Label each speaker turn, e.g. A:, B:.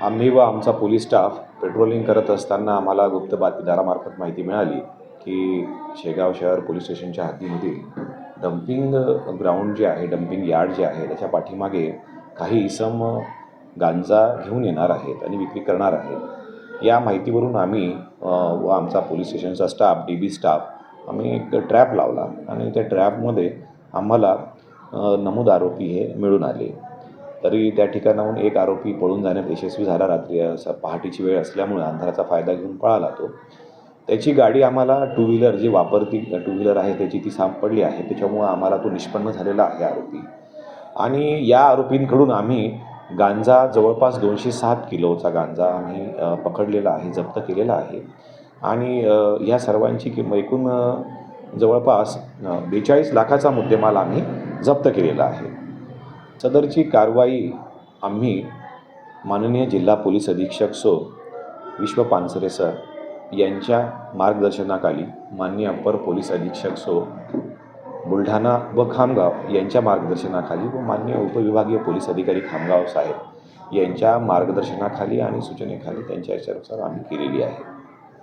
A: आम्ही व आमचा पोलीस स्टाफ पेट्रोलिंग करत असताना आम्हाला गुप्त बातमीदारामार्फत माहिती मिळाली की शेगाव शहर पोलीस स्टेशनच्या हद्दीमधील डम्पिंग ग्राउंड जे आहे डम्पिंग यार्ड जे आहे त्याच्या पाठीमागे काही इसम गांजा घेऊन येणार आहेत आणि विक्री करणार आहेत. या माहितीवरून आम्ही व आमचा पोलीस स्टेशनचा स्टाफ डी बी स्टाफ आम्ही एक ट्रॅप लावला आणि त्या ट्रॅपमध्ये आम्हाला नमूद आरोपी हे मिळून आले. तरी त्या ठिकाणाहून एक आरोपी पळून जाण्यात यशस्वी झाला. रात्री असं पहाटेची वेळ असल्यामुळे अंधाराचा फायदा घेऊन पळाला तो. त्याची गाडी आम्हाला टू व्हीलर जी वापरती टू व्हीलर आहे त्याची ती सापडली आहे. त्याच्यामुळं आम्हाला तो निष्पन्न झालेला आहे आरोपी. आणि या आरोपींकडून आम्ही गांजा जवळपास दोनशे सात किलोचा गांजा आम्ही पकडलेला आहे जप्त केलेला आहे. आणि या सर्वांची किंमत एकूण जवळपास बेचाळीस लाखाचा मुद्देमाल आम्ही जप्त केलेला आहे. सदरची कारवाई आम्ही माननीय जिल्हा पोलीस अधीक्षक सो विश्व पानसरे सर यांच्या मार्गदर्शनाखाली माननीय अप्पर पोलीस अधीक्षक सो बुलढाणा व खामगाव यांच्या मार्गदर्शनाखाली व मान्य उपविभागीय पोलीस अधिकारी खामगाव साहेब यांच्या मार्गदर्शनाखाली आणि सूचनेखाली त्यांच्या याच्यानुसार आम्ही केलेली आहे.